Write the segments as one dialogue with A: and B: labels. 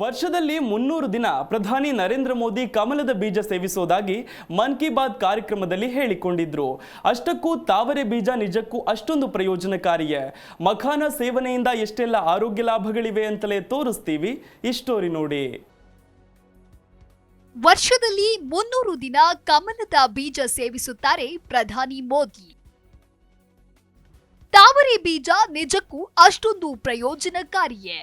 A: ವರ್ಷದಲ್ಲಿ ಮುನ್ನೂರು ದಿನ ಪ್ರಧಾನಿ ನರೇಂದ್ರ ಮೋದಿ ಕಮಲದ ಬೀಜ ಸೇವಿಸೋದಾಗಿ ಮನ್ ಕಿ ಬಾತ್ ಕಾರ್ಯಕ್ರಮದಲ್ಲಿ ಹೇಳಿಕೊಂಡಿದ್ರು. ಅಷ್ಟಕ್ಕೂ ತಾವರೆ ಬೀಜ ನಿಜಕ್ಕೂ ಅಷ್ಟೊಂದು ಪ್ರಯೋಜನಕಾರಿಯೇ. ಮಖಾನ ಸೇವನೆಯಿಂದ ಎಷ್ಟೆಲ್ಲ ಆರೋಗ್ಯ ಲಾಭಗಳಿವೆ ಅಂತಲೇ ತೋರಿಸ್ತೀವಿ. ಇಷ್ಟೋರಿ ನೋಡಿ.
B: ವರ್ಷದಲ್ಲಿ ಮುನ್ನೂರು ದಿನ ಕಮಲದ ಬೀಜ ಸೇವಿಸುತ್ತಾರೆ ಪ್ರಧಾನಿ ಮೋದಿ. ತಾವರೆ ಬೀಜ ನಿಜಕ್ಕೂ ಅಷ್ಟೊಂದು ಪ್ರಯೋಜನಕಾರಿಯೇ.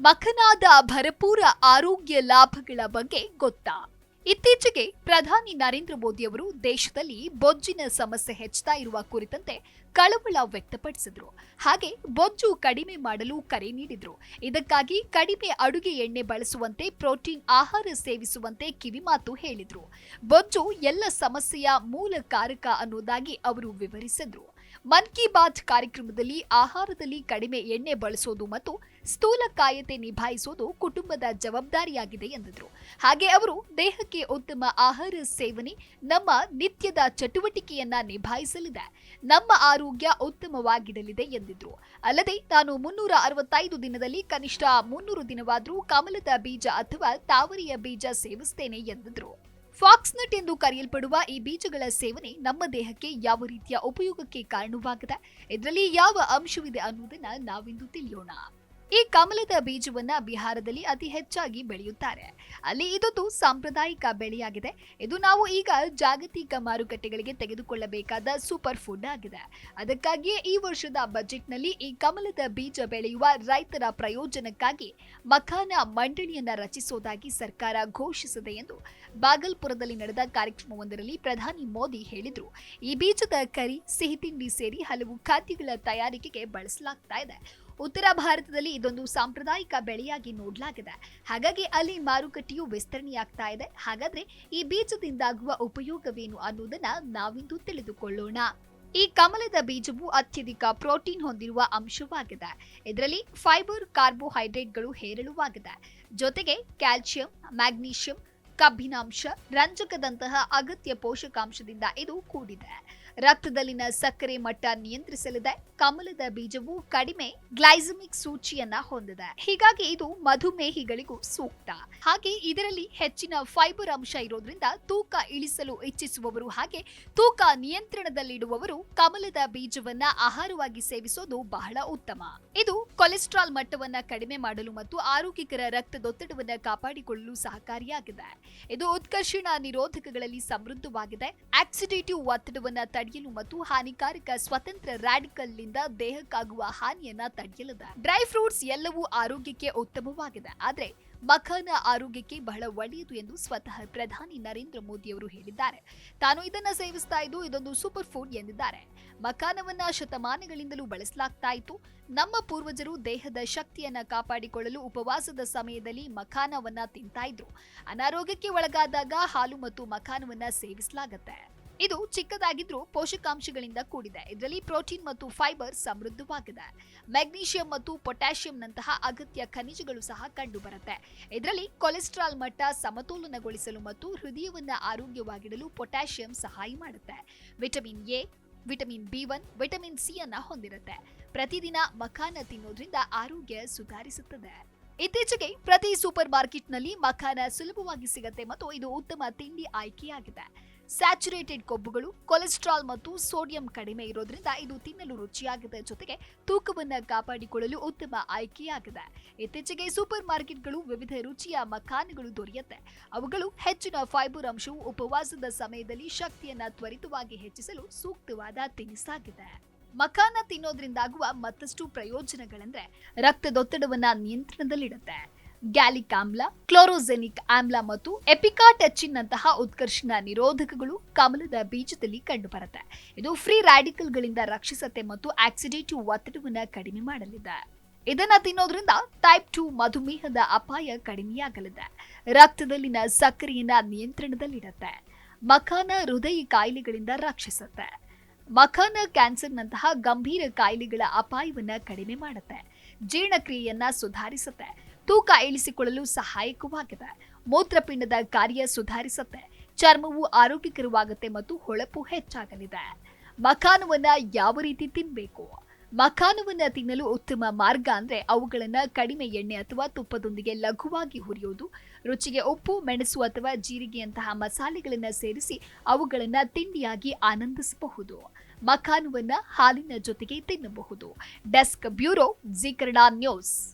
B: ಮಖನಾದ ಭರಪೂರ ಆರೋಗ್ಯ ಲಾಭಗಳ ಬಗ್ಗೆ ಗೊತ್ತಾ? ಇತ್ತೀಚೆಗೆ ಪ್ರಧಾನಿ ನರೇಂದ್ರ ಮೋದಿ ಅವರು ದೇಶದಲ್ಲಿ ಬೊಜ್ಜಿನ ಸಮಸ್ಯೆ ಹೆಚ್ಚುತ್ತಾ ಇರುವ ಕುರಿತಂತೆ ಕಳವಳ ವ್ಯಕ್ತಪಡಿಸಿದ್ರು. ಹಾಗೆ ಬೊಜ್ಜು ಕಡಿಮೆ ಮಾಡಲು ಕರೆ ನೀಡಿದ್ರು. ಇದಕ್ಕಾಗಿ ಕಡಿಮೆ ಅಡುಗೆ ಎಣ್ಣೆ ಬಳಸುವಂತೆ, ಪ್ರೋಟೀನ್ ಆಹಾರ ಸೇವಿಸುವಂತೆ ಕಿವಿಮಾತು ಹೇಳಿದ್ರು. ಬೊಜ್ಜು ಎಲ್ಲ ಸಮಸ್ಯೆಯ ಮೂಲ ಕಾರಕ ಅನ್ನೋದಾಗಿ ಅವರು ವಿವರಿಸಿದ್ರು. ಮನ್ ಕಿ ಬಾತ್ ಕಾರ್ಯಕ್ರಮದಲ್ಲಿ ಆಹಾರದಲ್ಲಿ ಕಡಿಮೆ ಎಣ್ಣೆ ಬಳಸೋದು ಮತ್ತು ಸ್ಥೂಲಕಾಯತೆ ನಿಭಾಯಿಸುವುದು ಕುಟುಂಬದ ಜವಾಬ್ದಾರಿಯಾಗಿದೆ ಎಂದಿದ್ರು. ಹಾಗೆ ಅವರು ದೇಹಕ್ಕೆ ಉತ್ತಮ ಆಹಾರ ಸೇವನೆ, ನಮ್ಮ ನಿತ್ಯದ ಚಟುವಟಿಕೆಯನ್ನ ನಿಭಾಯಿಸಲಿದೆ. ನಮ್ಮ ಆರೋಗ್ಯ ಉತ್ತಮವಾಗಿಡಲಿದೆ ಎಂದಿದ್ರು. ಅಲ್ಲದೆ ತಾನು ಮುನ್ನೂರ ಅರವತ್ತೈದು ದಿನದಲ್ಲಿ ಕನಿಷ್ಠ ಮುನ್ನೂರು ದಿನವಾದರೂ ಕಮಲದ ಬೀಜ ಅಥವಾ ತಾವರೆಯ ಬೀಜ ಸೇವಿಸ್ತೇನೆ ಎಂದಿದ್ರು. ಫಾಕ್ಸ್ನಟ್ ಎಂದು ಕರೆಯಲ್ಪಡುವ ಈ ಬೀಜಗಳ ಸೇವನೆ ನಮ್ಮ ದೇಹಕ್ಕೆ ಯಾವ ರೀತಿಯ ಉಪಯೋಗಕ್ಕೆ ಕಾರಣವಾಗಿದೆ, ಇದರಲ್ಲಿ ಯಾವ ಅಂಶವಿದೆ ಅನ್ನುವುದನ್ನ ನಾವಿಂದು ತಿಳಿಯೋಣ. ಈ ಕಮಲದ ಬೀಜವನ್ನ ಬಿಹಾರದಲ್ಲಿ ಅತಿ ಹೆಚ್ಚಾಗಿ ಬೆಳೆಯುತ್ತಾರೆ. ಅಲ್ಲಿ ಇದೊಂದು ಸಾಂಪ್ರದಾಯಿಕ ಬೆಳೆಯಾಗಿದೆ. ಇದು ನಾವು ಈಗ ಜಾಗತಿಕ ಮಾರುಕಟ್ಟೆಗಳಿಗೆ ತೆಗೆದುಕೊಳ್ಳಬೇಕಾದ ಸೂಪರ್ ಫುಡ್ ಆಗಿದೆ. ಅದಕ್ಕಾಗಿಯೇ ಈ ವರ್ಷದ ಬಜೆಟ್ನಲ್ಲಿ ಈ ಕಮಲದ ಬೀಜ ಬೆಳೆಯುವ ರೈತರ ಪ್ರಯೋಜನಕ್ಕಾಗಿ ಮಖಾನ ಮಂಡಳಿಯನ್ನ ರಚಿಸೋದಾಗಿ ಸರ್ಕಾರ ಘೋಷಿಸಿದೆ ಎಂದು ಬಾಗಲ್ಪುರದಲ್ಲಿ ನಡೆದ ಕಾರ್ಯಕ್ರಮವೊಂದರಲ್ಲಿ ಪ್ರಧಾನಿ ಮೋದಿ ಹೇಳಿದ್ರು. ಈ ಬೀಜದ ಕರಿ, ಸಿಹಿತಿಂಡಿ ಸೇರಿ ಹಲವು ಖಾದ್ಯಗಳ ತಯಾರಿಕೆಗೆ ಬಳಸಲಾಗ್ತಾ ಇದೆ. ಉತ್ತರ ಭಾರತದಲ್ಲಿ ಇದೊಂದು ಸಾಂಪ್ರದಾಯಿಕ ಬೆಳೆಯಾಗಿ ನೋಡಲಾಗಿದೆ. ಹಾಗಾಗಿ ಅಲ್ಲಿ ಮಾರುಕಟ್ಟೆಯು ವಿಸ್ತರಣೆಯಾಗ್ತಾ ಇದೆ. ಹಾಗಾದ್ರೆ ಈ ಬೀಜದಿಂದಾಗುವ ಉಪಯೋಗವೇನು ಅನ್ನೋದನ್ನ ನಾವಿಂದು ತಿಳಿದುಕೊಳ್ಳೋಣ. ಈ ಕಮಲದ ಬೀಜವು ಅತ್ಯಧಿಕ ಪ್ರೋಟೀನ್ ಹೊಂದಿರುವ ಅಂಶವಾಗಿದೆ. ಇದರಲ್ಲಿ ಫೈಬರ್ ಕಾರ್ಬೋಹೈಡ್ರೇಟ್ಗಳು ಹೇರಳವಾಗಿದೆ. ಜೊತೆಗೆ ಕ್ಯಾಲ್ಸಿಯಂ, ಮ್ಯಾಗ್ನೀಷಿಯಂ, ಕಬ್ಬಿನಾಂಶ, ರಂಜಕದಂತಹ ಅಗತ್ಯ ಪೋಷಕಾಂಶದಿಂದ ಇದು ಕೂಡಿದೆ. ರಕ್ತದಲ್ಲಿನ ಸಕ್ಕರೆ ಮಟ್ಟ ನಿಯಂತ್ರಿಸಲಿದೆ. ಕಮಲದ ಬೀಜವು ಕಡಿಮೆ ಗ್ಲೈಸಮಿಕ್ ಸೂಚಿಯನ್ನ ಹೊಂದಿದೆ. ಹೀಗಾಗಿ ಇದು ಮಧುಮೇಹಿಗಳಿಗೂ ಸೂಕ್ತ. ಹಾಗೆ ಇದರಲ್ಲಿ ಹೆಚ್ಚಿನ ಫೈಬರ್ ಅಂಶ ಇರೋದ್ರಿಂದ ತೂಕ ಇಳಿಸಲು ಇಚ್ಛಿಸುವವರು ಹಾಗೆ ತೂಕ ನಿಯಂತ್ರಣದಲ್ಲಿಡುವವರು ಕಮಲದ ಬೀಜವನ್ನ ಆಹಾರವಾಗಿ ಸೇವಿಸೋದು ಬಹಳ ಉತ್ತಮ. ಇದು ಕೊಲೆಸ್ಟ್ರಾಲ್ ಮಟ್ಟವನ್ನ ಕಡಿಮೆ ಮಾಡಲು ಮತ್ತು ಆರೋಗ್ಯಕರ ರಕ್ತದೊತ್ತಡವನ್ನ ಕಾಪಾಡಿಕೊಳ್ಳಲು ಸಹಕಾರಿಯಾಗಿದೆ. ಇದು ಉತ್ಕರ್ಷಣ ನಿರೋಧಕಗಳಲ್ಲಿ ಸಮೃದ್ಧವಾಗಿದೆ. ಆಕ್ಸಿಡೇಟಿವ್ ಒತ್ತಡವನ್ನ ತಡೆಯಲು ಮತ್ತು ಹಾನಿಕಾರಕ ಸ್ವತಂತ್ರ ರ್ಯಾಡಿಕಲ್ನಿಂದ ದೇಹಕ್ಕಾಗುವ ಹಾನಿಯನ್ನ ತಡೆಯಲಿದೆ. ಡ್ರೈ ಫ್ರೂಟ್ಸ್ ಎಲ್ಲವೂ ಆರೋಗ್ಯಕ್ಕೆ ಉತ್ತಮವಾಗಿದೆ. ಆದ್ರೆ ಮಖಾನ ಆರೋಗ್ಯಕ್ಕೆ ಬಹಳ ಒಳ್ಳೆಯದು ಎಂದು ಸ್ವತಃ ಪ್ರಧಾನಿ ನರೇಂದ್ರ ಮೋದಿ ಅವರು ಹೇಳಿದ್ದಾರೆ. ತಾನು ಇದನ್ನ ಸೇವಿಸ್ತಾ ಇದ್ದು ಇದೊಂದು ಸೂಪರ್ ಫುಡ್ ಎಂದಿದ್ದಾರೆ. ಮಖಾನವನ್ನ ಶತಮಾನಗಳಿಂದಲೂ ಬಳಸಲಾಗ್ತಾ ಇತ್ತು. ನಮ್ಮ ಪೂರ್ವಜರು ದೇಹದ ಶಕ್ತಿಯನ್ನ ಕಾಪಾಡಿಕೊಳ್ಳಲು ಉಪವಾಸದ ಸಮಯದಲ್ಲಿ ಮಖಾನವನ್ನ ತಿಂತಾ ಇದ್ರು. ಅನಾರೋಗ್ಯಕ್ಕೆ ಒಳಗಾದಾಗ ಹಾಲು ಮತ್ತು ಮಖಾನವನ್ನ ಸೇವಿಸಲಾಗತ್ತೆ. ಇದು ಚಿಕ್ಕದಾಗಿದ್ರೂ ಪೋಷಕಾಂಶಗಳಿಂದ ಕೂಡಿದೆ. ಇದರಲ್ಲಿ ಪ್ರೋಟೀನ್ ಮತ್ತು ಫೈಬರ್ ಸಮೃದ್ಧವಾಗಿದೆ. ಮೆಗ್ನೀಷಿಯಂ ಮತ್ತು ಪೊಟ್ಯಾಷಿಯಂನಂತಹ ಅಗತ್ಯ ಖನಿಜಗಳು ಸಹ ಕಂಡುಬರುತ್ತೆ. ಇದರಲ್ಲಿ ಕೊಲೆಸ್ಟ್ರಾಲ್ ಮಟ್ಟ ಸಮತೋಲನಗೊಳಿಸಲು ಮತ್ತು ಹೃದಯವನ್ನು ಆರೋಗ್ಯವಾಗಿಡಲು ಪೊಟ್ಯಾಷಿಯಂ ಸಹಾಯ ಮಾಡುತ್ತೆ. Vitamin A, vitamin B one, vitamin C ಅನ್ನ ಹೊಂದಿರುತ್ತೆ. ಪ್ರತಿದಿನ ಮಖಾನ ತಿನ್ನೋದ್ರಿಂದ ಆರೋಗ್ಯ ಸುಧಾರಿಸುತ್ತದೆ. ಇತ್ತೀಚೆಗೆ ಪ್ರತಿ ಸೂಪರ್ ಮಾರ್ಕೆಟ್ನಲ್ಲಿ ಮಖಾನ ಸುಲಭವಾಗಿ ಸಿಗುತ್ತೆ ಮತ್ತು ಇದು ಉತ್ತಮ ತಿಂಡಿ ಆಯ್ಕೆಯಾಗಿದೆ. ಸ್ಯಾಚುರೇಟೆಡ್ ಕೊಬ್ಬುಗಳು, ಕೊಲೆಸ್ಟ್ರಾಲ್ ಮತ್ತು ಸೋಡಿಯಂ ಕಡಿಮೆ ಇರೋದ್ರಿಂದ ಇದು ತಿನ್ನಲು ರುಚಿಯಾಗಿದೆ ಜೊತೆಗೆ ತೂಕವನ್ನು ಕಾಪಾಡಿಕೊಳ್ಳಲು ಉತ್ತಮ ಆಯ್ಕೆಯಾಗಿದೆ. ಇತ್ತೀಚೆಗೆ ಸೂಪರ್ ಮಾರ್ಕೆಟ್ಗಳು ವಿವಿಧ ರುಚಿಯ ಮಖಾನಗಳು ದೊರೆಯುತ್ತೆ. ಅವುಗಳು ಹೆಚ್ಚಿನ ಫೈಬರ್ ಅಂಶವು ಉಪವಾಸದ ಸಮಯದಲ್ಲಿ ಶಕ್ತಿಯನ್ನು ತ್ವರಿತವಾಗಿ ಹೆಚ್ಚಿಸಲು ಸೂಕ್ತವಾದ ತಿನಿಸಾಗಿದೆ. ಮಖಾನ ತಿನ್ನೋದ್ರಿಂದಾಗುವ ಮತ್ತಷ್ಟು ಪ್ರಯೋಜನಗಳೆಂದ್ರೆ ರಕ್ತದೊತ್ತಡವನ್ನು ನಿಯಂತ್ರಣದಲ್ಲಿಡುತ್ತೆ. ಗ್ಯಾಲಿಕ್ ಆಮ್ಲ ಕ್ಲೋರೋಜೆನಿಕ್ ಆಮ್ಲ ಮತ್ತು ಎಪಿಕಾ ನಂತಹ ಉತ್ಕರ್ಷಣ ನಿರೋಧಕಗಳು ಕಮಲದ ಬೀಜದಲ್ಲಿ ಕಂಡುಬರುತ್ತೆ. ಇದು ಫ್ರೀ ರಾಡಿಕಲ್ಗಳಿಂದ ರಕ್ಷಿಸುತ್ತೆ ಮತ್ತು ಆಕ್ಸಿಡೇಟಿವ್ ಒತ್ತಡವನ್ನು ಕಡಿಮೆ ಮಾಡಲಿದೆ. ಇದನ್ನ ತಿನ್ನೋದ್ರಿಂದ ಟೈಪ್ ಟು ಮಧುಮೇಹದ ಅಪಾಯ ಕಡಿಮೆಯಾಗಲಿದೆ. ರಕ್ತದಲ್ಲಿನ ಸಕ್ಕರೆಯನ್ನ ನಿಯಂತ್ರಣದಲ್ಲಿಡುತ್ತೆ. ಮಖಾನ ಹೃದಯ ಕಾಯಿಲೆಗಳಿಂದ ರಕ್ಷಿಸುತ್ತೆ. ಮಖಾನ ಕ್ಯಾನ್ಸರ್ನಂತಹ ಗಂಭೀರ ಕಾಯಿಲೆಗಳ ಅಪಾಯವನ್ನ ಕಡಿಮೆ ಮಾಡುತ್ತೆ. ಜೀರ್ಣಕ್ರಿಯೆಯನ್ನ ಸುಧಾರಿಸುತ್ತೆ. ತೂಕ ಇಳಿಸಿಕೊಳ್ಳಲು ಸಹಾಯಕವಾಗಿದೆ ಮೂತ್ರಪಿಂಡದ ಕಾರ್ಯ ಸುಧಾರಿಸುತ್ತೆ. ಚರ್ಮವು ಆರೋಗ್ಯಕರವಾಗುತ್ತೆ ಮತ್ತು ಹೊಳಪು ಹೆಚ್ಚಾಗಲಿದೆ. ಮಖಾನವನ್ನ ಯಾವ ರೀತಿ ತಿನ್ನಬೇಕು ಮಖಾನವನ್ನ ತಿನ್ನಲು ಉತ್ತಮ ಮಾರ್ಗ ಅಂದ್ರೆ ಅವುಗಳನ್ನ ಕಡಿಮೆ ಎಣ್ಣೆ ಅಥವಾ ತುಪ್ಪದೊಂದಿಗೆ ಲಘುವಾಗಿ ಹುರಿಯೋದು, ರುಚಿಗೆ ಉಪ್ಪು, ಮೆಣಸು ಅಥವಾ ಜೀರಿಗೆಯಂತಹ ಮಸಾಲೆಗಳನ್ನ ಸೇರಿಸಿ ಅವುಗಳನ್ನ ತಿಂಡಿಯಾಗಿ ಆನಂದಿಸಬಹುದು. ಮಖಾನುವನ್ನ ಹಾಲಿನ ಜೊತೆಗೆ ತಿನ್ನಬಹುದು. Desk bureau Zee news.